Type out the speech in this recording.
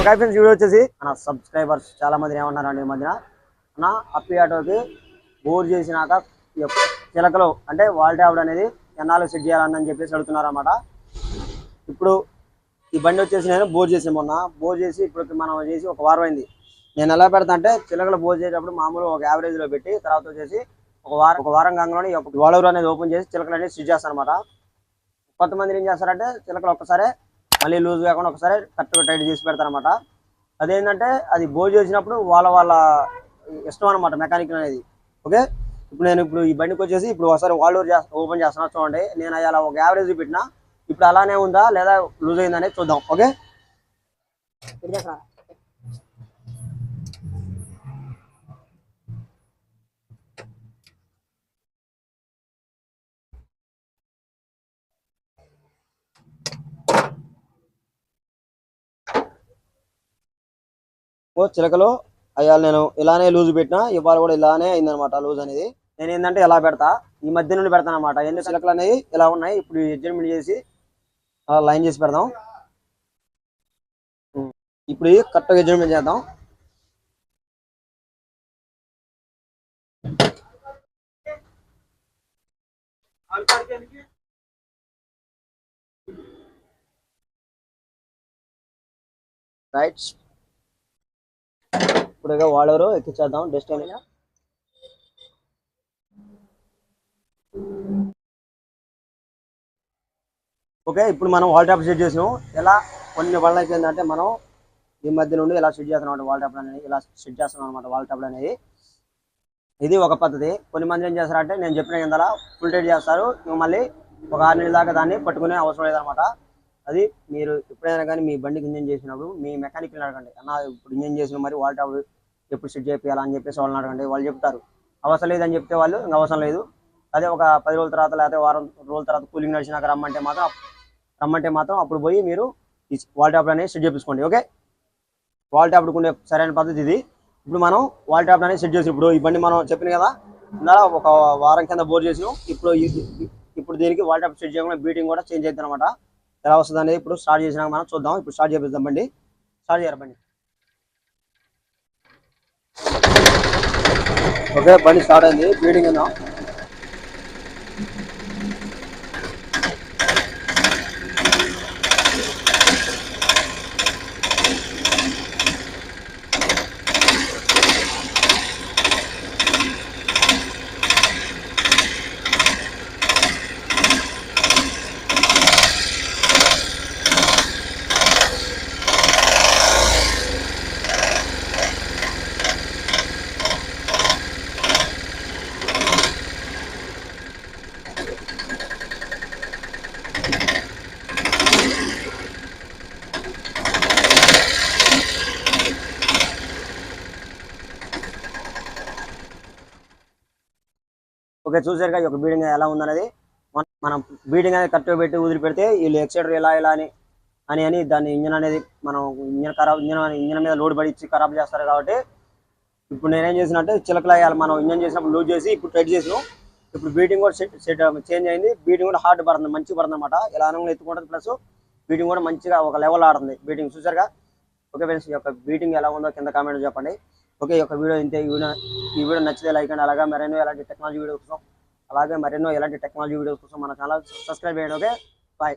ఒక friends video వచ్చేసి. మన సబ్స్క్రైబర్స్ చాలా మంది ఏమన్నారండి ఈ మధ్యన? నా అప్పి ఆటోకి బోర్ చేసినాక ఈ చిలకలు అంటే వాల్ ట్యాబ్డ్ అనేది ఎన్నాళ్ళు సెట్ చేయాలని చెప్పేసి అడుగుతున్నారన్నమాట. ఇప్పుడు ఈ బండి వచ్చేసి నేను బోర్ చేసాను మొన్న. బోర్ చేసి ఇప్పుడు మనం చేసి ఒక వారం అయింది. నేను ఎలా పెడతా అంటే చిలకలు బోర్ చేసేటప్పుడు మామూలు ఒక యావరేజ్లో పెట్టి తర్వాత వచ్చేసి ఒక వారం ఒక వారం కాగానే ఒక యొక్క అనేది ఓపెన్ చేసి చిలకలు అనేది స్టిచ్ చేస్తాను అనమాట కొంతమంది ఏం చేస్తారంటే చిలకలు ఒక్కసారే మళ్ళీ లూజ్ కాకుండా ఒకసారి కరెక్ట్గా టైట్ చేసి పెడతారనమాట అదేంటంటే అది భోజనం చేసినప్పుడు వాళ్ళ వాళ్ళ ఇష్టం అనమాట మెకానిక్ అనేది. ఓకే? ఇప్పుడు నేను ఇప్పుడు ఈ బండికి వచ్చేసి ఇప్పుడు ఒకసారి వాళ్ళు ఓపెన్ చేస్తున్నా చూడండి. నేను అలా ఒక యావరేజ్ పెట్టినా ఇప్పుడు అలానే ఉందా లేదా లూజ్ అయిందా అనేది చూద్దాం. ఓకే? సో చిలకలు అయ్యా నేను ఇలానే లూజ్ పెట్టినా ఇవాళ కూడా ఇలానే అయిందనమాట లూజ్ అనేది. నేను ఏంటంటే ఎలా పెడతా? ఈ మధ్య నుండి పెడతాను అనమాట. ఎన్ని చిలకలు అనేవి ఇలా ఉన్నాయి ఇప్పుడు అడ్జస్ట్మెంట్ చేసి అలా లైన్ చేసి పెడదాం. ఇప్పుడు కరెక్ట్గా అడ్జస్ట్మెంట్ చేద్దాం. రైట్ ఇప్పుడు ఇక వాళ్ళెవరు ఎక్కించేద్దాం డస్ట్ అయినా ఓకే ఇప్పుడు మనం వాల్ టాప్ సెట్ చేసినాం. ఎలా? కొన్ని వాళ్ళకి ఏంటంటే మనం ఈ మధ్య నుండి ఇలా సెట్ చేస్తున్నాం అనమాట వాల్ టాప్ అనేది ఇలా సెట్ చేస్తున్నాం అనమాట వాల్ టాప్ అనేది ఇది ఒక పద్ధతి. కొన్ని మంది ఏం చేస్తారంటే నేను చెప్పిన కింద ఫుల్ టైట్ చేస్తారు. ఇంక మళ్ళీ ఒక ఆరు నెలల దాకా దాన్ని పట్టుకునే అవసరం లేదనమాట అది మీరు ఎప్పుడైనా కానీ మీ బండికి ఇంజన్ చేసినప్పుడు మీ మెకానిక్ అడగండి. అన్న ఇప్పుడు ఇంజన్ చేసిన మరి వాల్ టాప్ ఎప్పుడు సెట్ చేయాలా అని చెప్పేసి వాళ్ళని అడగండి వాళ్ళు చెప్తారు. అవసరం లేదని చెప్తే వాళ్ళు ఇంకా అవసరం లేదు. అదే ఒక పది రోజుల తర్వాత లేకపోతే వారం రోజుల తర్వాత కూలింగ్ నడిచినాక రమ్మంటే మాత్రం రమ్మంటే మాత్రం అప్పుడు పోయి మీరు వాల్ టాప్ అనేది సెట్ చేపించుకోండి. ఓకే? వాల్ టాప్ ఉండే సరైన పద్ధతి ఇది. ఇప్పుడు మనం వాల్ ట్యాప్ అనేది సెట్ చేసి ఇప్పుడు ఈ బండి మనం చెప్పిన కదా ఇందా ఒక వారం కింద బోర్ చేసినాం. ఇప్పుడు ఇప్పుడు దీనికి వాల్ టాప్ సెట్ చేయకుండా బీటింగ్ కూడా చేంజ్ అవుతుంది అనమాట ఎలా వస్తుంది అనేది ఇప్పుడు స్టార్ట్ చేసినాక మనం చూద్దాం. ఇప్పుడు స్టార్ట్ చేపిద్దాం బండి. స్టార్ట్ చేయరు బండి. ఓకే బండి స్టార్ట్ అయింది. బీడింగ్ ఉందా? ఓకే చూసారుగా ఈ యొక్క బీడింగ్ ఎలా ఉందనేది. మనం బీడింగ్ అనేది కరెక్ట్గా పెట్టి వదిలి పెడితే వీళ్ళు ఎక్సైటర్ ఎలా ఇలా అని అని అని దాన్ని ఇంజన్ అనేది మనం ఇంజన్ ఖరాబ్ ఇంజన్ ఇంజన్ మీద లోడ్ పడి ఇచ్చి ఖరాబ్ చేస్తారు కాబట్టి ఇప్పుడు నేనేం చేసినట్టే చిలకలు వేయాలి మనం ఇంజన్ చేసినప్పుడు లూజ్ చేసి ఇప్పుడు టైట్ చేసినాం. ఇప్పుడు బీటింగ్ కూడా సెట్ చేంజ్ అయింది. బీటింగ్ కూడా హార్డ్ పడుతుంది మంచిగా పడుతుంది అనమాట ఇలా అనుగుణంగా ఎత్తుకుంటుంది. ప్లస్ బీటింగ్ కూడా మంచిగా ఒక లెవెల్ ఆడుతుంది. బీటింగ్ చూసారుగా? ఓకే ఫ్రెండ్స్ ఈ యొక్క బీటింగ్ ఎలా ఉందో కింద కామెంట్ చెప్పండి. ఓకే ఈ యొక్క వీడియో ఇంతే. ఈ వీడియో ఈ వీడియో నచ్చితే లైక్ అండి అలాగే మరెన్నో ఎలాంటి టెక్నాలజీ వీడియోస్ కోసం అలాగే మరెన్నో ఎలాంటి టెక్నాలజీ వీడియోస్ కోసం మన ఛానల్ సబ్స్క్రైబ్ చేయండి. ఓకే? బాయ్